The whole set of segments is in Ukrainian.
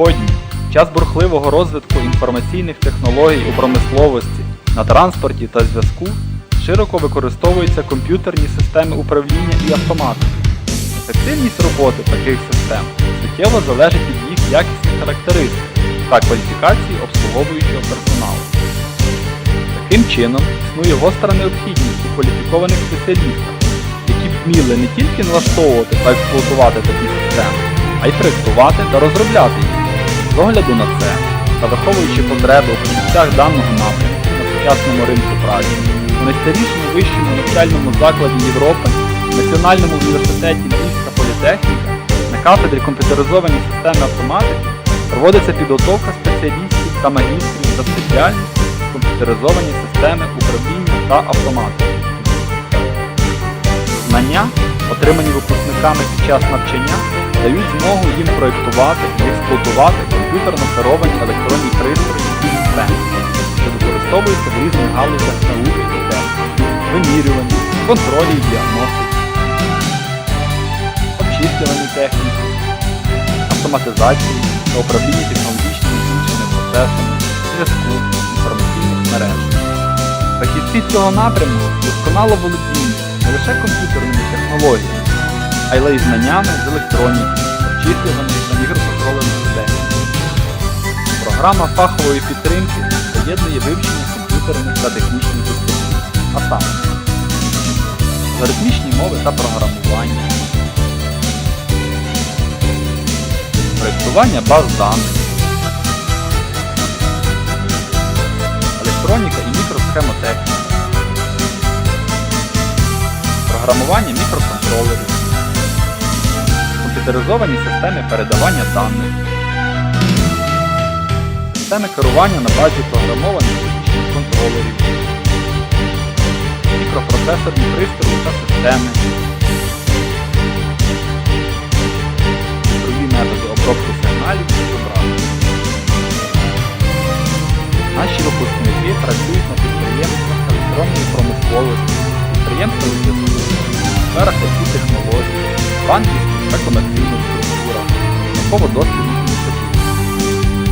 Сьогодні, час бурхливого розвитку інформаційних технологій у промисловості, на транспорті та зв'язку, широко використовуються комп'ютерні системи управління і автоматики. Ефективність роботи таких систем суттєво залежить від їх якісних характеристик та кваліфікації обслуговуючого персоналу. Таким чином, існує гостра необхідність у кваліфікованих спеціалістах, які б вміли не тільки налаштовувати та експлуатувати такі системи, а й проєктувати та розробляти їх. З огляду на це та враховуючи потреби у фахівцях даного напрямку на сучасному ринку праці, у найстарішому вищому навчальному закладі Європи, Національному університеті Львівська політехніка на кафедрі комп'ютеризовані системи автоматики проводиться підготовка спеціалістів та магістрів за спеціальністю комп'ютеризовані системи управління та автоматики. Знання, отримані випускниками під час навчання, дають змогу їм проєктувати і експлуатувати комп'ютерно керовані електронні пристрої і що використовуються в різних галузях науки і техніки, вимірюванні, контролі і діагностиці, обчислюванні техніки, автоматизації та управлінні технологічними і іншими процесами, зв'язку, інформаційних мереж. Фахівці цього напрямку досконало володіють не лише комп'ютерними технологіями, але й знаннями з електроніки, обчислюваних та мікроконтролерних технік. Програма фахової підтримки поєднує вивчення комп'ютерних та технічних дисциплін, а саме алгоритмічні мови та програмування, проєктування баз даних, електроніка і мікросхемотехніка, програмування мікроконтролерів, комп'ютеризовані системи передавання даних, системи керування на базі програмованих фізичних контролерів, мікропроцесорні пристрої та системи, цифрові методи обробки сигналів і зображень. Наші випускники працюють на підприємствах електронної промисловості, підприємствах зв'язку, сферах IT технологій, банківських та комерційних структурах, науково-дослідних інститутах.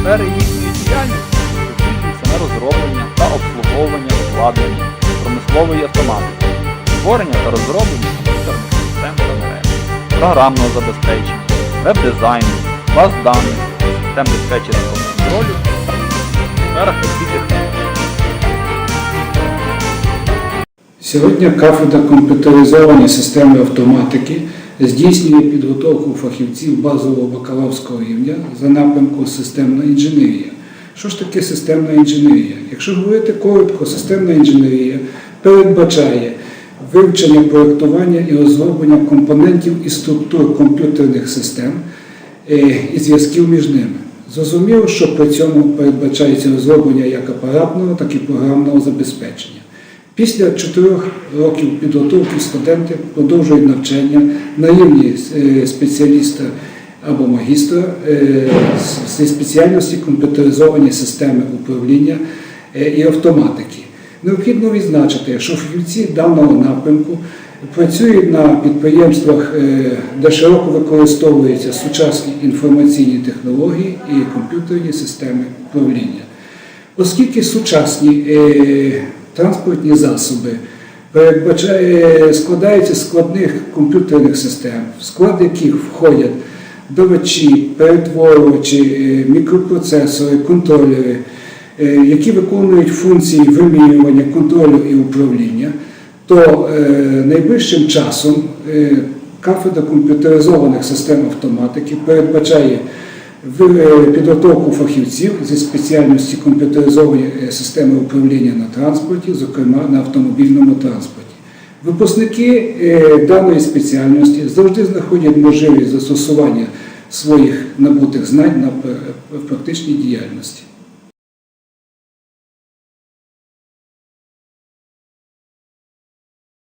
Сфери їхньої діяльності здійснюються на розроблення та обслуговування обладнання, промислової автоматики, створення та розроблення комп'ютерних систем та мереж, програмного забезпечення, веб-дизайну, баз даних, систем диспетчерського контролю та сферах технологій. Сьогодні кафедра комп'ютеризовані системи автоматики здійснює підготовку фахівців базового бакалаврського рівня за напрямком системна інженерія. Що ж таке системна інженерія? Якщо говорити коротко, системна інженерія передбачає вивчення проєктування і розроблення компонентів і структур комп'ютерних систем е, і зв'язків між ними. Зрозуміло, що при цьому передбачається розроблення як апаратного, так і програмного забезпечення. Після чотирьох років підготовки студенти продовжують навчання на рівні е, спеціаліста або магістра е, зі спеціальності комп'ютеризовані системи управління е, і автоматики. Необхідно відзначити, що фахівці даного напрямку працюють на підприємствах, де широко використовуються сучасні інформаційні технології і комп'ютерні системи управління. Оскільки сучасні транспортні засоби складаються з складних комп'ютерних систем, в склад яких входять доводчі, перетворювачі, е, мікропроцесори, контролери, е, які виконують функції вимірювання, контролю і управління, то е, найближчим часом е, кафедра комп'ютеризованих систем автоматики передбачає в- е, підготовку фахівців зі спеціальності комп'ютеризовані е, системи управління на транспорті, зокрема на автомобільному транспорті. Випускники е, даної спеціальності завжди знаходять можливість застосування своїх набутих знань на практичній діяльності.